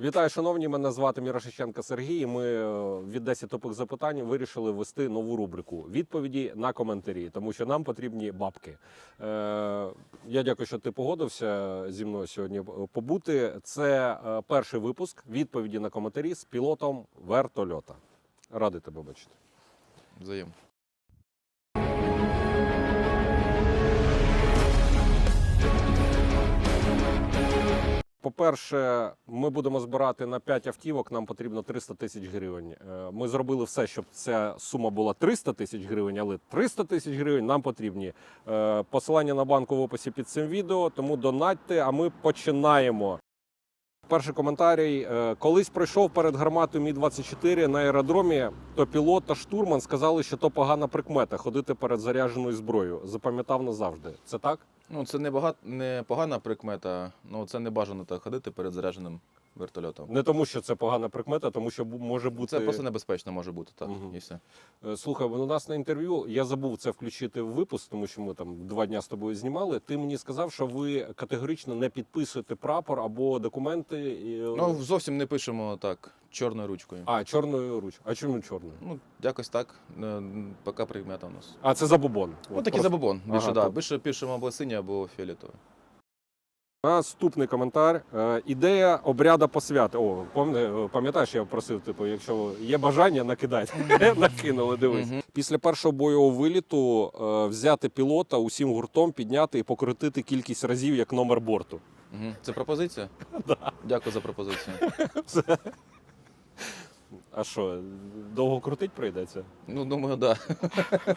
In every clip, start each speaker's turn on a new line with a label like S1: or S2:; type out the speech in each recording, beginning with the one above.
S1: Вітаю, шановні. Мене звати Мірошиченко Сергій. Ми е, від 10 тупих запитань вирішили ввести нову рубрику відповіді на коментарі, тому що нам потрібні бабки. Е, я дякую, що ти погодився зі мною сьогодні побути. Це е, перший випуск відповіді на коментарі з пілотом вертольота. Радий тебе бачити.
S2: Взаєм.
S1: По-перше, ми будемо збирати на 5 автівок. Нам потрібно 300 тисяч гривень. Е, Ми зробили все, щоб ця сума була 300 тисяч гривень, але 300 тисяч гривень нам потрібні. Е, Посилання на банку в описі під цим відео. Тому донатьте, а ми починаємо. Перший коментарій. Е, Колись пройшов перед гарматою Мі-24 на аеродромі, то пілот та штурман сказали, що то погана прикмета ходити перед зарядженою зброєю. Запам'ятав назавжди. Це так?
S2: Ну, це не, багат... не погана прикмета, ну це не бажано так ходити перед зарядженим вертольотом.
S1: Не тому, що це погана прикмета, тому що може бути.
S2: Це просто небезпечно може бути, так.
S1: Мгм.
S2: І все.
S1: Е, Слухай, у нас на інтерв'ю я забув це включити в випуск, тому що ми там два дня з тобою знімали. Ти мені сказав, що ви категорично не підписуєте прапор або документи. е,
S2: Ну, зовсім не пишемо так, чорною ручкою.
S1: А, чорною ручкою. А чому чорною?
S2: Ну, якось так, е, поки прикмета у нас.
S1: А, це забобон.
S2: Ну, такий
S1: просто-
S2: забобон. Більше,
S1: Ага,
S2: да. Більше пишемо або синій, або фіолетовий.
S1: Наступний коментар. Е, Ідея обряда посвяти. О, пам'ятаєш, пам'ятаєш, я просив, типу, якщо є бажання, накидайте. Накинули, дивись. Після першого бойового виліту е, взяти пілота усім гуртом, підняти і покрутити кількість разів як номер борту.
S2: Це пропозиція? Дякую за пропозицію.
S1: А що, довго крутить прийдеться?
S2: Ну, думаю, так.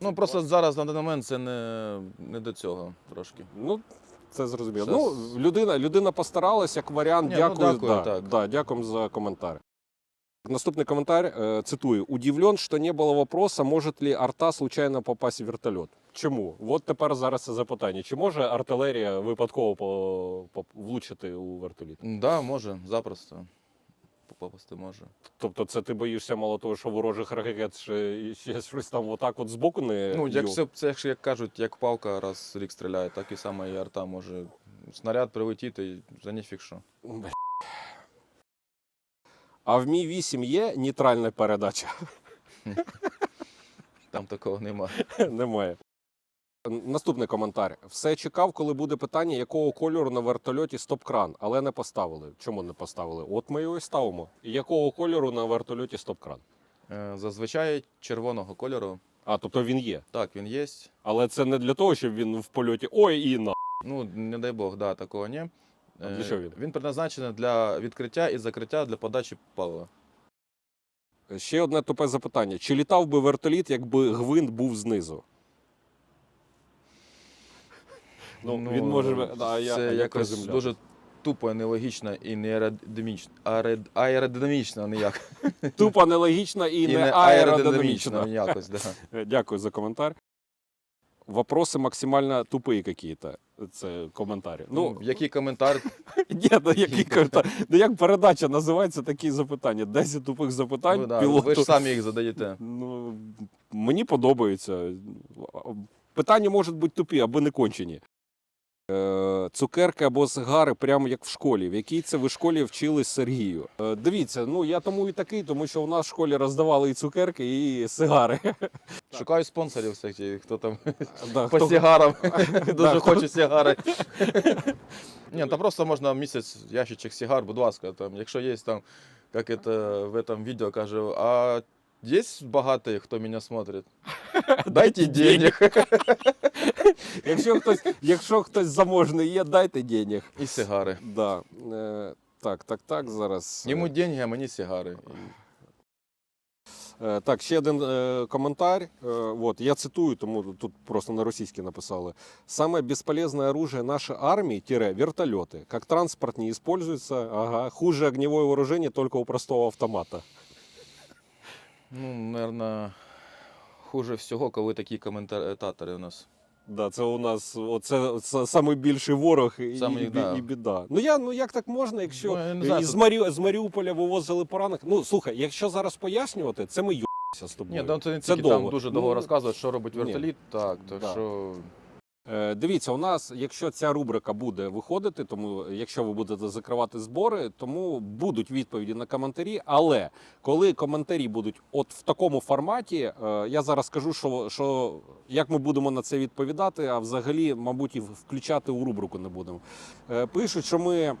S2: Ну, просто зараз на даний момент це не, не до цього трошки.
S1: Ну, це зрозуміло. Ну, людина, людина постаралась, як варіант.
S2: Ні, ну,
S1: дякую.
S2: дякую,
S1: да,
S2: так.
S1: Да, дякую за коментар. Наступний коментар, е, цитую. Удивлен, що не було вопроса, може ли арта случайно попасть в вертольот. Чому? От тепер зараз це запитання. Чи може артилерія випадково по, по, влучити у вертоліт?
S2: Так, да, може, запросто. Попасти може.
S1: Тобто це ти боїшся мало того, що ворожих ракет ще, ще щось там отак от збоку не
S2: Ну, як
S1: йо-
S2: це, якщо як кажуть, як палка раз рік стріляє, так і саме і арта може. Снаряд прилетіти і за ніфіг що.
S1: А в Мі 8 є нейтральна передача?
S2: Там такого нема.
S1: Немає. Наступний коментар. Все чекав, коли буде питання, якого кольору на вертольоті стоп-кран, але не поставили. Чому не поставили? От ми його і ставимо. Якого кольору на вертольоті стоп-кран?
S2: Е, Зазвичай червоного кольору.
S1: А, тобто він є.
S2: Так, він є.
S1: Але це не для того, щоб він в польоті ой і на.
S2: Ну, не дай Бог, да, такого ні.
S1: А для
S2: Е,
S1: чого він?
S2: Він предназначений для відкриття і закриття для подачі палива.
S1: Ще одне тупе запитання: чи літав би вертоліт, якби гвинт був знизу? Ну, він може. А я,
S2: це
S1: я
S2: якось
S1: приземляв.
S2: дуже тупо, нелогічно і не аеродинамічно. Аерод- Аеродинамічно, а не як.
S1: Тупо нелогічно і,
S2: І
S1: не аеродинамічно.
S2: якось, да.
S1: Э, Дякую за коментар. Вопроси максимально тупі какие-то. Це коментарі.
S2: Ну,
S1: Ну,
S2: який коментар
S1: ні, ну, які коментар... ну як передача називається такі запитання? 10 тупих запитань
S2: Ну, да,
S1: пілоту.
S2: Ви ж самі їх задаєте.
S1: Ну, мені подобається. Питання можуть бути тупі, аби не кончені. Е, Цукерки або сигари, прямо як в школі. В якій це ви школі вчились Сергію? Е, Дивіться, ну я тому і такий, тому що у нас в школі роздавали і цукерки, і сигари.
S2: Шукаю спонсорів всяких, хто там
S1: Да,
S2: по
S1: хто-
S2: сигарам
S1: Да,
S2: дуже
S1: хто-
S2: хоче сигари. Ні, там просто можна місяць ящичок сигар, будь ласка, там, якщо є там, як это в этом відео каже, а є багатий, хто мене смотрить? Дайте денег.
S1: Якщо хтось, якщо хтось заможний є, дайте денег.
S2: І сигари.
S1: Да. Е, так, так, так, зараз.
S2: Йому деньги, а мені сигари.
S1: Е, Так, ще один е, коментар. Е, вот, я цитую, тому тут просто на російській написали. Самое бесполезное оружие нашей армии – вертолеты. Как транспорт не используется, ага. хуже огневое вооружение только у простого автомата.
S2: Ну, наверное, хуже всього, коли такі коментатори у нас.
S1: Да, це у нас оце, це самий більший ворог і,
S2: Самий,
S1: і,
S2: да.
S1: і біда. Ну я ну як так можна, якщо
S2: Ну, не знаю, тут-
S1: Марі... з Маріуполя вивозили поранених? Ну слухай, якщо зараз пояснювати, це ми юбся з тобою.
S2: Ні, там це,
S1: це
S2: тільки
S1: довго.
S2: там дуже довго
S1: Ну,
S2: розказують, що робить
S1: ні.
S2: вертоліт. Так, так
S1: Да.
S2: що
S1: Дивіться, у нас, якщо ця рубрика буде виходити, тому якщо ви будете закривати збори, тому будуть відповіді на коментарі. Але коли коментарі будуть от в такому форматі, е, я зараз скажу, що, що як ми будемо на це відповідати, а взагалі, мабуть, і включати у рубрику не будемо. Е, Пишуть, що ми е,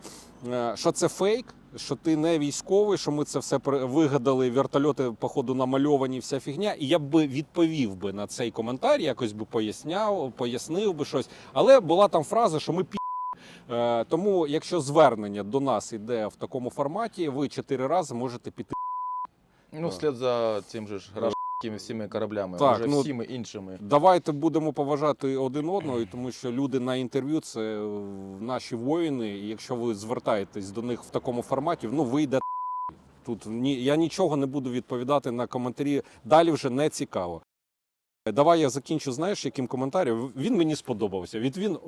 S1: що це фейк, що ти не військовий, що ми це все вигадали. Вертольоти, походу, намальовані, вся фігня. І я б би відповів би на цей коментар, якось би поясняв, пояснив би щось. Але була там фраза, що ми пі. Е, Тому, якщо звернення до нас іде в такому форматі, ви чотири рази можете піти.
S2: Ну, вслед за цим же ж гражданськими всіми кораблями,
S1: Так,
S2: вже
S1: ну,
S2: всіми іншими.
S1: Давайте будемо поважати один одного, тому що люди на інтерв'ю це е, наші воїни. І якщо ви звертаєтесь до них в такому форматі, ну ви йдете. Тут ні, я нічого не буду відповідати на коментарі. Далі вже не цікаво. Давай я закінчу, знаєш, яким коментарем. Він мені сподобався. Від він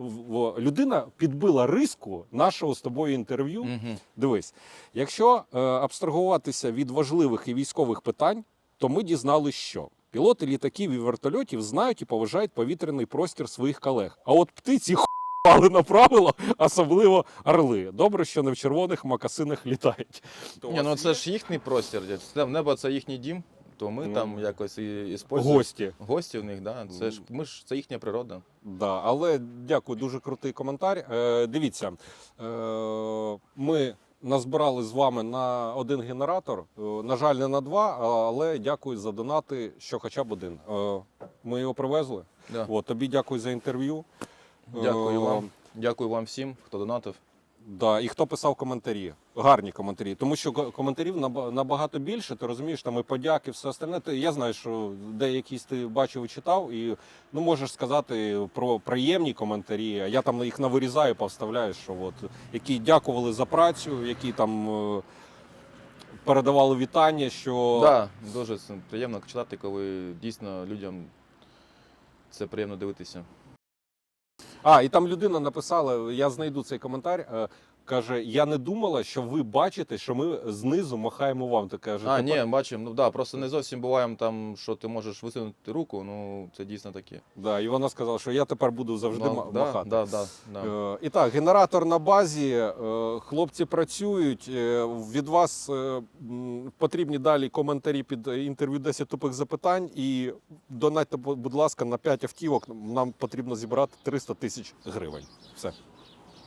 S1: людина підбила риску нашого з тобою інтерв'ю.
S2: Мгм.
S1: Дивись, якщо е, абстрагуватися від важливих і військових питань, то ми дізналися, що пілоти літаків і вертольотів знають і поважають повітряний простір своїх колег. А от птиці хуяли на правило, особливо орли. Добре, що не в червоних макасинах літають.
S2: Ні, ну це ж їхній простір. Це небо це їхній дім, то ми
S1: Ну,
S2: там якось і іспользуємо.
S1: гості.
S2: Гості в них, да. Це ж ми ж це їхня природа.
S1: Да, але дякую, дуже крутий коментар. Е, дивіться, е, ми назбирали з вами на один генератор. Е, на жаль, не на два, але дякую за донати, що хоча б один. Е, ми його привезли.
S2: Да.
S1: От, тобі дякую за інтерв'ю.
S2: Дякую
S1: Е,
S2: вам. Дякую вам всім, хто донатив.
S1: Да, і хто писав коментарі, гарні коментарі, тому що ко- коментарів наба- набагато більше. Ти розумієш, там і подяки, все остальне. Я знаю, що деякісь ти бачив і читав, і ну можеш сказати про приємні коментарі. А я там їх навирізаю, повставляю, що от які дякували за працю, які там е, передавали вітання. Що
S2: Да, дуже приємно читати, коли дійсно людям це приємно дивитися.
S1: А, і там людина написала: я знайду цей коментар. Каже, я не думала, що ви бачите, що ми знизу махаємо вам. Ти каже,
S2: А, ні, бачимо, ну да, просто не зовсім буваємо там, що ти можеш висунути руку, ну це дійсно таке.
S1: Да, і вона сказала, що я тепер буду завжди
S2: Ну,
S1: ма-
S2: да,
S1: махати.
S2: Да, да, да.
S1: Е, І так, генератор на базі, е, хлопці працюють. е, Від вас е, м, потрібні далі коментарі під інтерв'ю 10 тупих запитань. І донатьте, будь ласка, на 5 автівок. Нам потрібно зібрати 300 тисяч гривень. Все.